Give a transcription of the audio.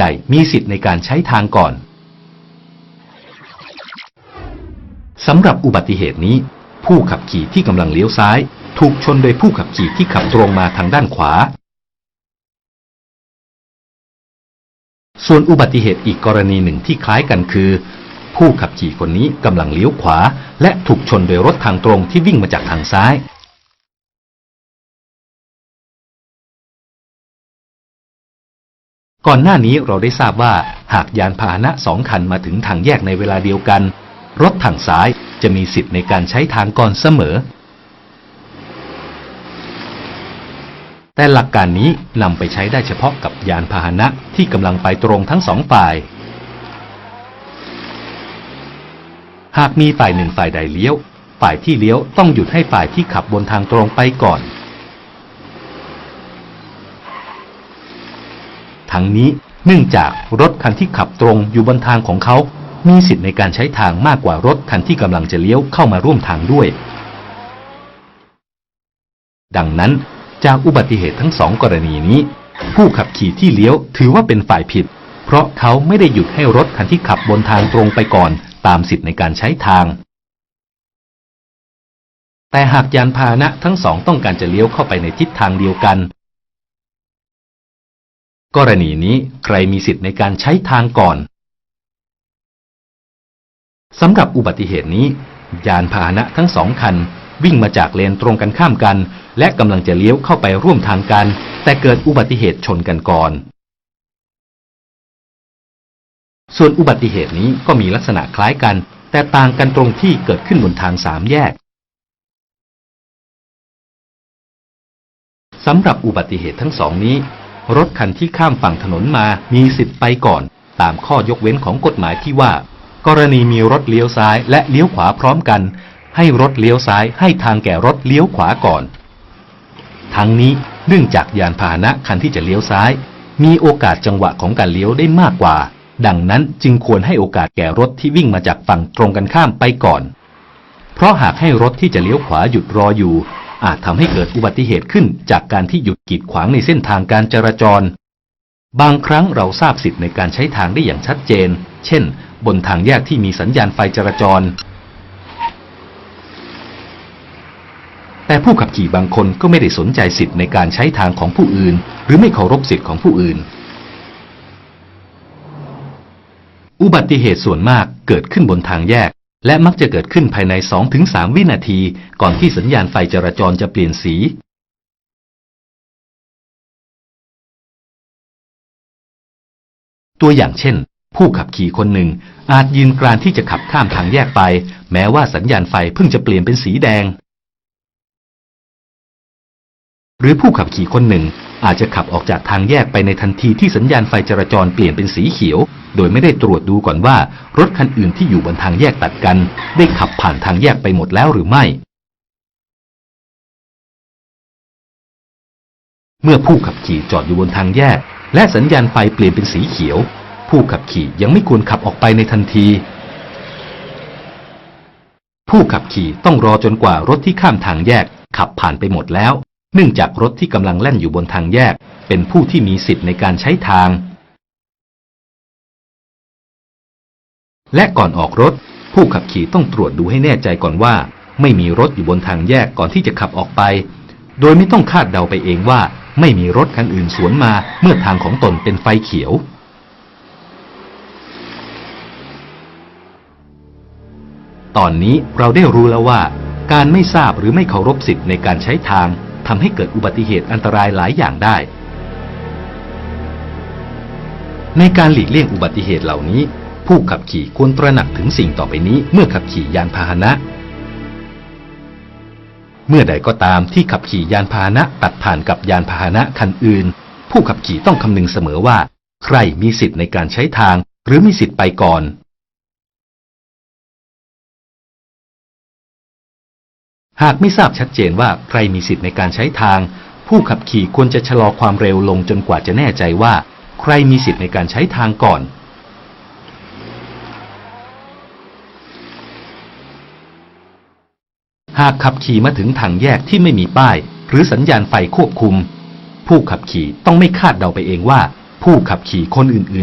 ใดมีสิทธิ์ในการใช้ทางก่อน สำหรับอุบัติเหตุนี้ ผู้ขับขี่ที่กำลังเลี้ยวซ้าย ถูกชนโดยผู้ขับขี่ที่ขับตรงมาทางด้านขวา ส่วนอุบัติเหตุอีกกรณีหนึ่งที่คล้ายกันคือ ผู้ขับขี่คนนี้กำลังเลี้ยวขวา และถูกชนโดยรถทางตรงที่วิ่งมาจากทางซ้าย ก่อนหน้านี้เราได้ทราบว่า หากยานพาหนะสองคันมาถึงทางแยกในเวลาเดียวกัน รถทางซ้ายจะมีสิทธิ์ในการใช้ทางก่อนเสมอ แต่หลักการนี้นำไปใช้ได้เฉพาะกับยานพาหนะที่กำลังไปตรงทั้งสองฝ่าย หากมีฝ่ายหนึ่งฝ่ายใดเลี้ยว ฝ่ายที่เลี้ยวต้องหยุดให้ฝ่ายที่ขับบนทางตรงไปก่อน ทั้งนี้เนื่องจากรถคันที่ขับตรงอยู่บนทางของเขา มีสิทธิ์ในการใช้ทางมากกว่ารถคันที่กำลังจะเลี้ยวเข้ามาร่วมทางด้วย ดังนั้นจากอุบัติเหตุทั้งสองกรณีนี้ ผู้ขับขี่ที่เลี้ยวถือว่าเป็นฝ่ายผิด เพราะเขาไม่ได้หยุดให้รถคันที่ขับบนทางตรงไปก่อน ตามสิทธิ์ในการใช้ทาง แต่หากยานพาหนะทั้งสองต้องการจะเลี้ยวเข้าไปในทิศทางเดียวกัน กรณีนี้ใครมีสิทธิ์ในการใช้ทางก่อนสำหรับอุบัติเหตุนี้ ยานพาหนะทั้งสองคัน วิ่งมาจากเลนตรงกันข้ามกัน และกำลังจะเลี้ยวเข้าไปร่วมทางกัน แต่เกิดอุบัติเหตุชนกันก่อน ส่วนอุบัติเหตุนี้ก็มีลักษณะคล้ายกัน แต่ต่างกันตรงที่เกิดขึ้นบนทางสามแยกสำหรับอุบัติเหตุทั้งสองนี้ รถคันที่ข้ามฝั่งถนนมามีสิทธิ์ไปก่อน ตามข้อยกเว้นของกฎหมายที่ว่า กรณีมีรถเลี้ยวซ้ายและเลี้ยวขวาพร้อมกัน ให้รถเลี้ยวซ้ายให้ทางแก่รถเลี้ยวขวาก่อน ทั้งนี้เนื่องจากยานพาหนะคันที่จะเลี้ยวซ้าย มีโอกาสจังหวะของการเลี้ยวได้มากกว่า ดังนั้นจึงควรให้โอกาสแก่รถที่วิ่งมาจากฝั่งตรงกันข้ามไปก่อน เพราะหากให้รถที่จะเลี้ยวขวาหยุดรออยู่ อาจทำให้เกิดอุบัติเหตุขึ้นจากการที่หยุดกีดขวางในเส้นทางการจราจร บางครั้งเราทราบสิทธิ์ในการใช้ทางได้อย่างชัดเจน เช่น บนทางแยกที่มีสัญญาณไฟจราจร แต่ผู้ขับขี่บางคนก็ไม่ได้สนใจสิทธิ์ในการใช้ทางของผู้อื่น หรือไม่เคารพสิทธิ์ของผู้อื่น อุบัติเหตุส่วนมากเกิดขึ้นบนทางแยก และมักจะเกิดขึ้นภายใน 2-3 วินาที ก่อนที่สัญญาณไฟจราจรจะเปลี่ยนสี ตัวอย่างเช่น ผู้ขับขี่คนหนึ่ง อาจยืนกรานที่จะขับข้ามทางแยกไป แม้ว่าสัญญาณไฟเพิ่งจะเปลี่ยนเป็นสีแดง หรือผู้ขับขี่คนหนึ่ง อาจจะขับออกจากทางแยกไปในทันทีที่สัญญาณไฟจราจรเปลี่ยนเป็นสีเขียว โดยไม่ได้ตรวจดูก่อนว่า รถคันอื่นที่อยู่บนทางแยกตัดกัน ได้ขับผ่านทางแยกไปหมดแล้วหรือไม่ เมื่อผู้ขับขี่จอดอยู่บนทางแยก และสัญญาณไฟเปลี่ยนเป็นสีเขียว ผู้ขับขี่ยังไม่ควรขับออกไปในทันที ผู้ขับขี่ต้องรอจนกว่ารถที่ข้ามทางแยกขับผ่านไปหมดแล้ว เนื่องจากรถที่กำลังแล่นอยู่บนทางแยก เป็นผู้ที่มีสิทธิ์ในการใช้ทาง และก่อนออกรถ ผู้ขับขี่ต้องตรวจดูให้แน่ใจก่อนว่า ไม่มีรถอยู่บนทางแยกก่อนที่จะขับออกไป โดยไม่ต้องคาดเดาไปเองว่า ไม่มีรถคันอื่นสวนมาเมื่อทางของตนเป็นไฟเขียวตอนนี้เราได้รู้แล้วว่า การไม่ทราบหรือไม่เคารพสิทธิ์ในการใช้ทาง ทำให้เกิดอุบัติเหตุอันตรายหลายอย่างได้ ในการหลีกเลี่ยงอุบัติเหตุเหล่านี้ ผู้ขับขี่ควรตระหนักถึงสิ่งต่อไปนี้เมื่อขับขี่ยานพาหนะ เมื่อใดก็ตามที่ขับขี่ยานพาหนะตัดผ่านกับยานพาหนะคันอื่น ผู้ขับขี่ต้องคำนึงเสมอว่า ใครมีสิทธิ์ในการใช้ทาง หรือมีสิทธิ์ไปก่อน หากไม่ทราบชัดเจนว่าใครมีสิทธิ์ในการใช้ทาง ผู้ขับขี่ควรจะชะลอความเร็วลงจนกว่าจะแน่ใจว่า ใครมีสิทธิ์ในการใช้ทางก่อน หากขับขี่มาถึงทางแยกที่ไม่มีป้าย หรือสัญญาณไฟควบคุม ผู้ขับขี่ต้องไม่คาดเดาไปเองว่า ผู้ขับขี่คนอื่นๆ